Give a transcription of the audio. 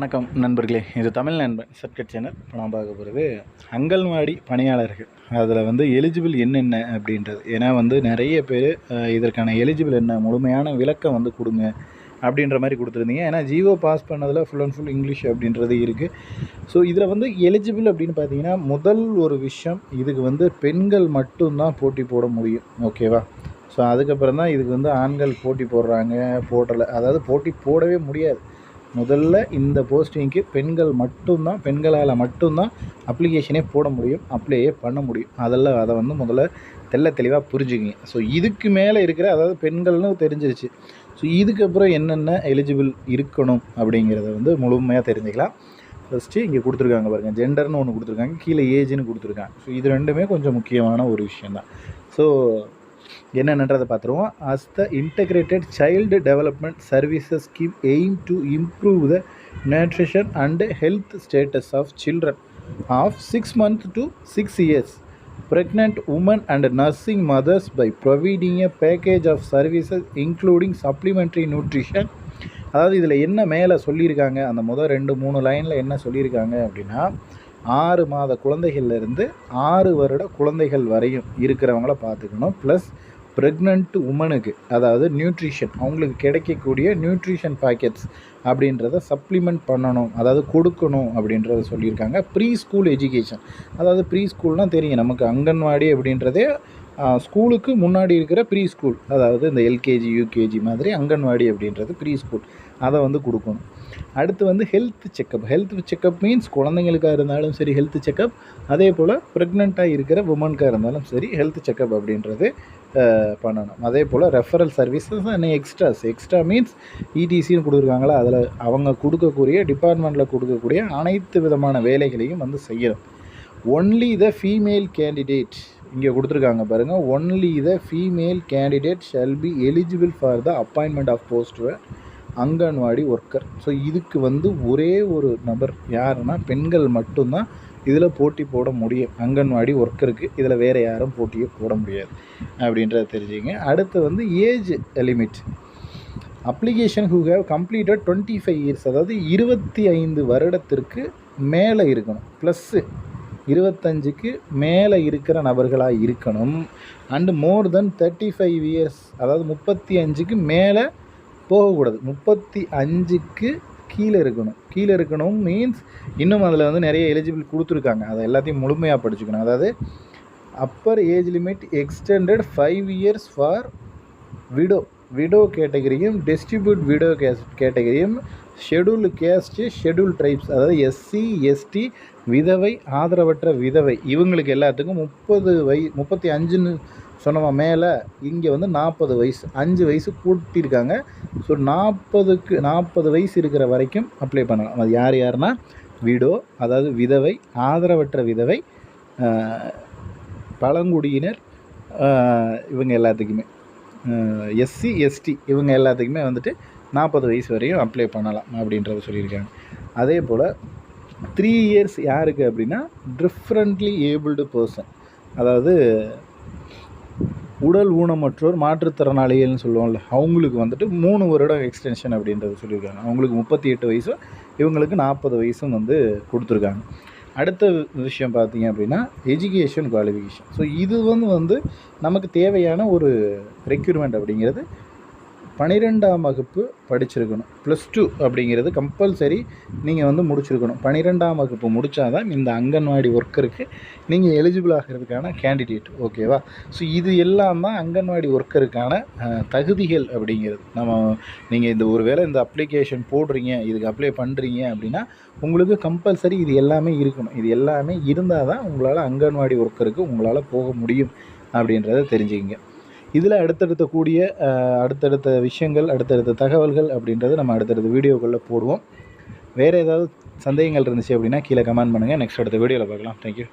வணக்கம் நண்பர்களே. இது தமிழ் நண்பன் சர்க்கட் சேனல். இப்போ நான் பார்க்க போகிறது அங்கன்வாடி பணியாளர்கள். அதில் வந்து எலிஜிபிள் என்னென்ன அப்படின்றது. ஏன்னா வந்து நிறைய பேர் இதற்கான எலிஜிபிள் என்ன முழுமையான விளக்கம் வந்து கொடுங்க அப்படின்ற மாதிரி கொடுத்துருந்தீங்க. ஏன்னா ஜியோ பாஸ் பண்ணதில் ஃபுல் அண்ட் ஃபுல் இங்கிலீஷ் அப்படின்றது இருக்குது ஸோ இதில் வந்து எலிஜிபிள் அப்படின்னு பார்த்தீங்கன்னா முதல் ஒரு விஷயம் இதுக்கு வந்து பெண்கள் மட்டும்தான் போட்டி போட முடியும். ஓகேவா ஸோ அதுக்கப்புறம் தான் இதுக்கு வந்து ஆண்கள் போட்டி போடுறாங்க போடலை. அதாவது போட்டி போடவே முடியாது. முதல்ல இந்த போஸ்டிங்க்கு பெண்கள் மட்டும்தான் பெண்களால் மட்டும்தான் அப்ளிகேஷனே போட முடியும் அப்ளையே பண்ண முடியும். அதெல்லாம் அதை வந்து முதல்ல தெள்ள தெளிவாக புரிஞ்சுக்கிங்க. ஸோ இதுக்கு மேலே இருக்கிற அதாவது பெண்கள்னு தெரிஞ்சிருச்சு. ஸோ இதுக்கப்புறம் என்னென்ன எலிஜிபிள் இருக்கணும் அப்படிங்கிறத வந்து முழுமையாக தெரிஞ்சுக்கலாம். ஃபஸ்ட்டு இங்கே கொடுத்துருக்காங்க பாருங்கள் ஜெண்டர்னு ஒன்று கொடுத்துருக்காங்க கீழே ஏஜ்னு கொடுத்துருக்காங்க. ஸோ இது ரெண்டுமே கொஞ்சம் முக்கியமான ஒரு விஷயந்தான் ஸோ என்னென்னன்றதை பார்த்துருவோம். As the integrated child development services scheme aim to improve the nutrition and health status of children of six month to six years pregnant women and nursing mothers by providing a package of services including supplementary nutrition. அதாவது இதில் என்ன மேலே சொல்லியிருக்காங்க? அந்த முதல் ரெண்டு மூணு லைனில் என்ன சொல்லியிருக்காங்க அப்படின்னா ஆறு மாத குழந்தைகள்லேருந்து ஆறு வருட குழந்தைகள் வரையும் இருக்கிறவங்கள பார்த்துக்கணும். ப்ளஸ் ப்ரெக்னென்ட் உமனுக்கு அதாவது நியூட்ரிஷன் அவங்களுக்கு கிடைக்கக்கூடிய நியூட்ரிஷன் பாக்கெட்ஸ் அப்படின்றத சப்ளிமெண்ட் பண்ணணும். அதாவது கொடுக்கணும் அப்படின்றத சொல்லியிருக்காங்க. ப்ரீ ஸ்கூல் எஜுகேஷன் அதாவது ப்ரீ ஸ்கூல்னால் தெரியும் நமக்கு அங்கன்வாடி அப்படின்றதே ஸ்கூலுக்கு முன்னாடி இருக்கிற ப்ரீ ஸ்கூல் அதாவது இந்த எல்கேஜி யூகேஜி மாதிரி அங்கன்வாடி அப்படின்றது ப்ரீ ஸ்கூல் அதை வந்து கொடுக்கணும். அடுத்து வந்து health checkup health checkup means குழந்தைங்களுக்காக இருந்தாலும் சரி ஹெல்த் செக்கப் அதே போல் ப்ரெக்னெண்ட்டாக இருக்கிற உமனுக்காக இருந்தாலும் சரி ஹெல்த் செக்கப் அப்படின்றது பண்ணணும். அதே போல் referral services and extras extra means இடிசின்னு கொடுத்துருக்காங்களா? அதில் அவங்க கொடுக்கக்கூடிய டிபார்ட்மெண்ட்டில் கொடுக்கக்கூடிய அனைத்து விதமான வேலைகளையும் வந்து செய்யணும். ஒன்லி த ஃபீமேல் கேண்டிடேட் இங்கே கொடுத்துருக்காங்க பாருங்கள் only the female candidate shall be eligible for the appointment of post anganwadi worker so இதுக்கு வந்து ஒரே ஒரு நபர் யாருன்னா பெண்கள் மட்டும்தான் இதில் போட்டி போட முடியும். அங்கன்வாடி ஒர்க்கருக்கு இதில் வேறு யாரும் போட்டியை போட முடியாது. அப்படின்றத தெரிஞ்சுங்க. அடுத்து வந்து age limit. Application who have completed twenty five years அதாவது இருபத்தி ஐந்து வருடத்திற்கு மேலே இருக்கணும். ப்ளஸ்ஸு இருபத்தஞ்சுக்கு மேலே இருக்கிற நபர்களாக இருக்கணும். And more than thirty five years அதாவது முப்பத்தி அஞ்சுக்கு மேலே போகக்கூடாது. முப்பத்தி அஞ்சுக்கு கீழே இருக்கணும். கீழே இருக்கணும் மீன்ஸ் இன்னும் அதில் வந்து நிறைய எலிஜிபிள் கொடுத்துருக்காங்க. அதை எல்லாத்தையும் முழுமையாக படிச்சுக்கணும். அதாவது upper age limit extended five years for widow widow கேட்டகரியும் destitute widow case கேட்டகரியும் ஷெடியூல் கேஸ்ட்டு ஷெடியூல் ட்ரைப்ஸ் அதாவது எஸ்சி எஸ்டி விதவை ஆதரவற்ற விதவை. இவங்களுக்கு எல்லாத்துக்கும் முப்பது வை முப்பத்தி அஞ்சுன்னு சொன்னோமா மேலே இங்கே வந்து நாற்பது வயசு அஞ்சு வயசு கூட்டியிருக்காங்க. ஸோ நாற்பதுக்கு நாற்பது வயசு இருக்கிற வரைக்கும் அப்ளை பண்ணலாம். அது யார் யாருன்னா விடோ அதாவது விதவை ஆதரவற்ற விதவை பழங்குடியினர் இவங்க எல்லாத்துக்குமே. எஸ்சி எஸ்டி இவங்க எல்லாத்துக்குமே வந்துட்டு நாற்பது வயசு வரையும் அப்ளை பண்ணலாம் அப்படின்றத சொல்லியிருக்காங்க. அதே போல் த்ரீ இயர்ஸ் யாருக்கு அப்படின்னா டிஃப்ரெண்ட்லி ஏபிள்டு பர்சன் அதாவது உடல் ஊனமற்றோர் மாற்றுத்திறனாளிகள்னு சொல்லுவோம்ல அவங்களுக்கு வந்துட்டு மூணு வருடம் எக்ஸ்டென்ஷன் அப்படின்றத சொல்லியிருக்காங்க. அவங்களுக்கு முப்பத்தி எட்டு வயசும் இவங்களுக்கு நாற்பது வயசும் வந்து கொடுத்துருக்காங்க. அடுத்த விஷயம் பார்த்தீங்க அப்படின்னா எஜுகேஷன் குவாலிஃபிகேஷன் ஸோ இது வந்து வந்து நமக்கு தேவையான ஒரு ரெக்யூர்மெண்ட் அப்படிங்கிறது பன்னிரெண்டாம் வகுப்பு படிச்சிருக்கணும். ப்ளஸ் டூ அப்படிங்கிறது கம்பல்சரி நீங்கள் வந்து முடிச்சிருக்கணும். பன்னிரெண்டாம் வகுப்பு முடித்தாதான் இந்த அங்கன்வாடி ஒர்க்கருக்கு நீங்கள் எலிஜிபிள் ஆகிறதுக்கான கேண்டிடேட் ஓகேவா ஸோ இது எல்லாம் தான் அங்கன்வாடி ஒர்க்கருக்கான தகுதிகள் அப்படிங்கிறது. நம்ம நீங்கள் இந்த ஒரு வேளை இந்த அப்ளிகேஷன் போடுறீங்க இதுக்கு அப்ளை பண்ணுறீங்க அப்படின்னா உங்களுக்கு கம்பல்சரி இது எல்லாமே இருக்கணும். இது எல்லாமே இருந்தால் தான் உங்களால் அங்கன்வாடி ஒர்க்கருக்கு உங்களால் போக முடியும் அப்படின்றத தெரிஞ்சுக்கிங்க. இதில் அடுத்தடுத்த கூடிய அடுத்தடுத்த விஷயங்கள் அடுத்தடுத்த தகவல்கள் அப்படின்றத நம்ம அடுத்தடுத்த வீடியோக்களில் போடுவோம். வேறு ஏதாவது சந்தேகங்கள் இருந்துச்சு அப்படின்னா கீழே கமெண்ட் பண்ணுங்கள் நெக்ஸ்ட் அடுத்த வீடியோவில் பார்க்கலாம். தேங்க்யூ